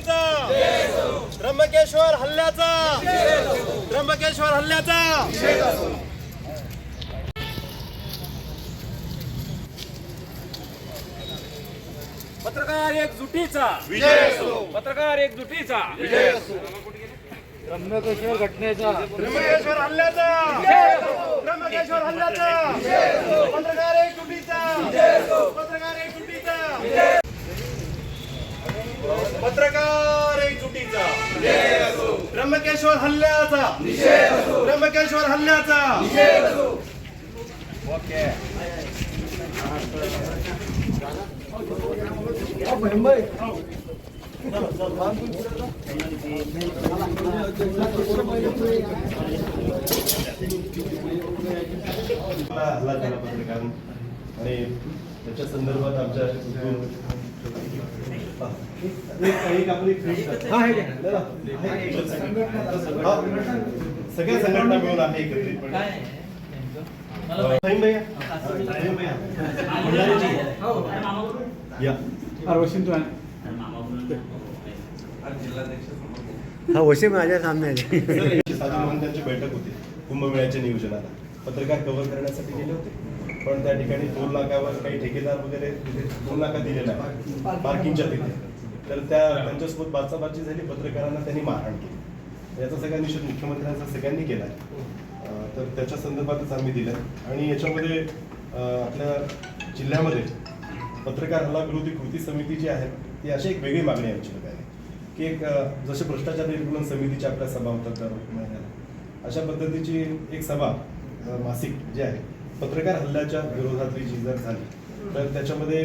घटनेचा त्र्यंबकेश्वर हल्ल्याचा. त्र्यंबकेश्वर हल्ल्याचा. पत्रकार एकजुटीचा पत्रकार एक जुटीचा. त्र्यंबकेश्वर घटनेचा. त्र्यंबकेश्वर हल्ल्याचा. त्र्यंबकेश्वर हल्ल्याचा. पत्रकार एक जुटीचा. पत्रकार एक जुटीचा. पत्रकार एक त्र्यंबकेश्वर हल्ल्याचा. त्र्यंबकेश्वर हल्ल्याचा. ओके. हल्ला झाला पत्रकार. आणि त्याच्या संदर्भात आमच्या हा, सगळ्या संघटना मिळून एकत्रितपणे या. हा वशीम माझ्या सामने महंतांची बैठक होती कुंभमेळ्याच्या नियोजनाला. पत्रकार कव्हर करण्यासाठी गेले होते. पण त्या ठिकाणी दोन लाखावर काही ठेकेदार वगैरे तिथे दोन लाखा दिलेला आहे पार्किंगच्या तिथे. तर त्या त्यांच्यासोबत बाचाबाची झाली पत्रकारांना त्यांनी मारहाण केली. याचा सगळा निषेध मुख्यमंत्र्यांचा सगळ्यांनी केला तर त्याच्या संदर्भातच आम्ही दिलं आणि याच्यामध्ये आपल्या जिल्ह्यामध्ये पत्रकार हल्ला विरोधी कृती समिती जी आहे ती अशी एक वेगळी मागणी आहे आमची आहे की एक जसे भ्रष्टाचार निर्मूलन समितीच्या आपल्या सभा होतात दर महिन्याला अशा पद्धतीची एक सभा मासिक जी आहे पत्रकार हल्ल्याच्या विरोधातली जी जर झाली तर त्याच्यामध्ये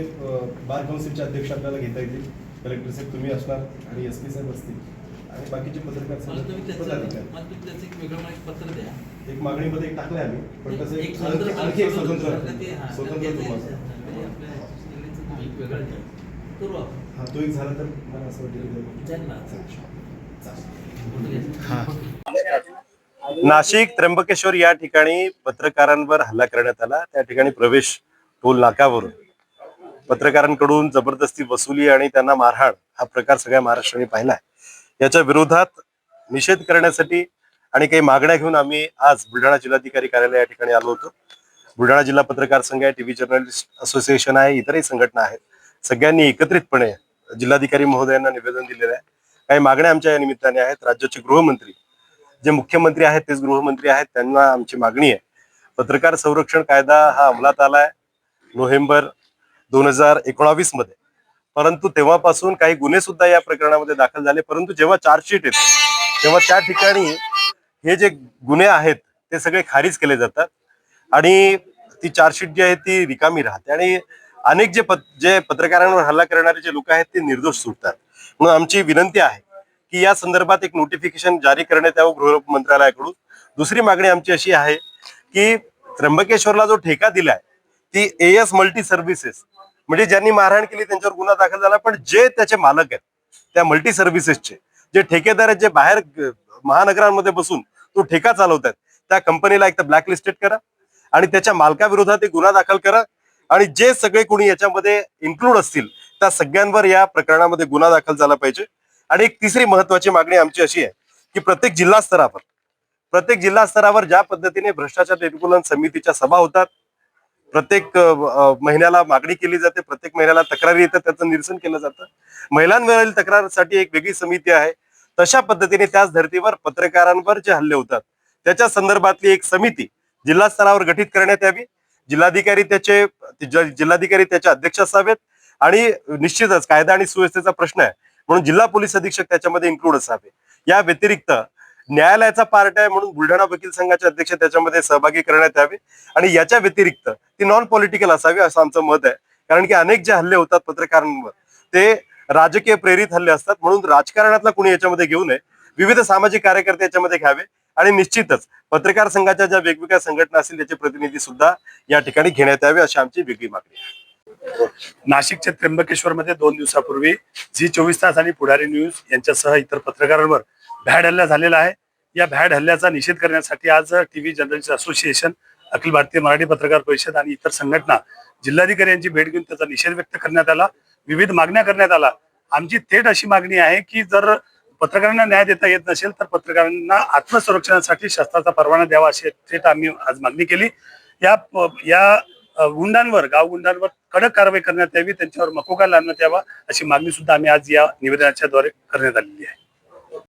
बार काउन्सिलचे अध्यक्ष आपल्याला घेता येतील. कलेक्टर साहेब तुम्ही असणार आणि एस पी साहेब असतील. आणि बाकीचे पत्रकार एक पत्र द्या. मागणीमध्ये एक टाकले आम्ही पण तसं एक आणखी एक स्वतंत्र- स्वतंत्र तुम्हाला. हा तो एक झाला तर मला असं वाटतं नाशिक त्र्यंबकेश्वर या ठिकाणी पत्रकारांवर हल्ला करण्यात आला. त्या ठिकाणी प्रवेश टोल नाकावरून. पत्रकारांकडून जबरदस्ती वसुली आणि त्यांना मारहाण हा प्रकार सगळ्या महाराष्ट्राने पाहिलाय. याच्या विरोधात निषेध करण्यासाठी आणि काही मागण्या घेऊन आम्ही आज बुलढाणा जिल्हाधिकारी कार्यालय या ठिकाणी आलो होतो. बुलढाणा जिल्हा पत्रकार संघ आहे टीव्ही जर्नलिस्ट असोसिएशन आहे इतरही संघटना आहेत. सगळ्यांनी एकत्रितपणे जिल्हाधिकारी महोदयांना निवेदन दिलेलं आहे. काही मागण्या आमच्या या निमित्ताने आहेत. राज्याचे गृहमंत्री जे मुख्यमंत्री आहेत तेच गृहमंत्री आहेत त्यांना आमची मागणी आहे. पत्रकार संरक्षण कायदा हा अंमलात आलाय नोव्हेंबर दोन हजार एकोणावीसमध्ये. परंतु तेव्हापासून काही गुन्हे सुद्धा या प्रकरणामध्ये दाखल झाले. परंतु जेव्हा चार्जशीट येते तेव्हा त्या ठिकाणी हे जे गुन्हे आहेत ते सगळे खारिज केले जातात आणि ती चार्जशीट जी आहे ती रिकामी राहते. आणि अनेक जे पत जे पत्रकारांवर हल्ला करणारे जे लोक आहेत ते निर्दोष सुटतात. म्हणून आमची विनंती आहे की या संदर्भात एक नोटिफिकेशन जारी करण्यात यावं गृह मंत्रालयाकडून. दुसरी मागणी आमची अशी आहे की त्र्यंबकेश्वरला जो ठेका दिलाय ती एएस मल्टी सर्व्हिसेस म्हणजे ज्यांनी मारहाण केली त्यांच्यावर गुन्हा दाखल झाला पण जे त्याचे मालक आहेत त्या मल्टी सर्व्हिसेसचे जे ठेकेदार आहेत जे बाहेर महानगरांमध्ये बसून तो ठेका चालवतात त्या कंपनीला एक तर ब्लॅकलिस्टेड करा आणि त्याच्या मालकाविरोधात एक गुन्हा दाखल करा आणि जे सगळे कोणी याच्यामध्ये इन्क्लूड असतील त्या सगळ्यांवर या प्रकरणामध्ये गुन्हा दाखल झाला पाहिजे. आणि एक तिसरी महत्वाची मागणी आमची अशी आहे की प्रत्येक जिल्हा स्तरावर प्रत्येक जिल्हा स्तरावर ज्या पद्धतीने भ्रष्टाचार निर्मूलन समितीच्या सभा होतात प्रत्येक महिन्याला मागणी केली जाते प्रत्येक महिन्याला तक्रारी येतात त्याचं निरसन केलं जातं. महिलांवरील तक्रारसाठी एक वेगळी समिती आहे. तशा पद्धतीने त्याच धर्तीवर पत्रकारांवर जे हल्ले होतात त्याच्या संदर्भातली एक समिती जिल्हा स्तरावर गठीत करण्यात यावी. जिल्हाधिकारी त्याचे जिल्हाधिकारी त्याचे अध्यक्ष असावेत. आणि निश्चितच कायदा आणि सुव्यवस्थेचा प्रश्न आहे म्हणून जिल्हा पोलीस अधीक्षक त्याच्यामध्ये इन्क्लूड असावे. या व्यतिरिक्त न्यायालयाचा पार्ट आहे म्हणून बुलढाणा वकील संघाचे अध्यक्ष त्याच्यामध्ये सहभागी करण्यात यावे. आणि याच्या व्यतिरिक्त ती नॉन पॉलिटिकल असावी असं आमचं मत आहे. कारण की अनेक जे हल्ले होतात पत्रकारांवर ते राजकीय प्रेरित हल्ले असतात. म्हणून राजकारणातला कुणी याच्यामध्ये घेऊ नये. विविध सामाजिक कार्यकर्ते याच्यामध्ये घ्यावे. आणि निश्चितच पत्रकार संघाच्या ज्या वेगवेगळ्या संघटना असतील त्याचे प्रतिनिधी सुद्धा या ठिकाणी घेण्यात यावे अशी आमची वेगळी मागणी आहे. नाशिकच्या त्र्यंबकेश्वर मध्ये दोन दिवसापूर्वी झी चोवीस तास आणि पुढारी न्यूज यांच्यासह इतर पत्रकारांवर भॅड हल्ला झालेला आहे. या भॅड हल्ल्याचा निषेध करण्यासाठी आज TV journalist association Akhil Bharatiya Marathi पत्रकार परिषद आणि इतर संघटना जिल्हाधिकारी यांची भेट घेऊन त्याचा निषेध व्यक्त करण्यात आला. विविध मागण्या करण्यात आला. आमची थेट अशी मागणी आहे की जर पत्रकारांना न्याय देता येत नसेल तर पत्रकारांना आत्मसंरक्षणासाठी शस्त्राचा परवाना द्यावा अशी थेट आम्ही आज मागणी केली. या या गुंडांवर गाव गुंडांवर कडक कारवाई करण्यात यावी त्यांच्यावर मकोका लावण्यात यावा अशी मागणी सुद्धा आम्ही आज या निवेदनाच्या द्वारे करण्यात आलेली आहे.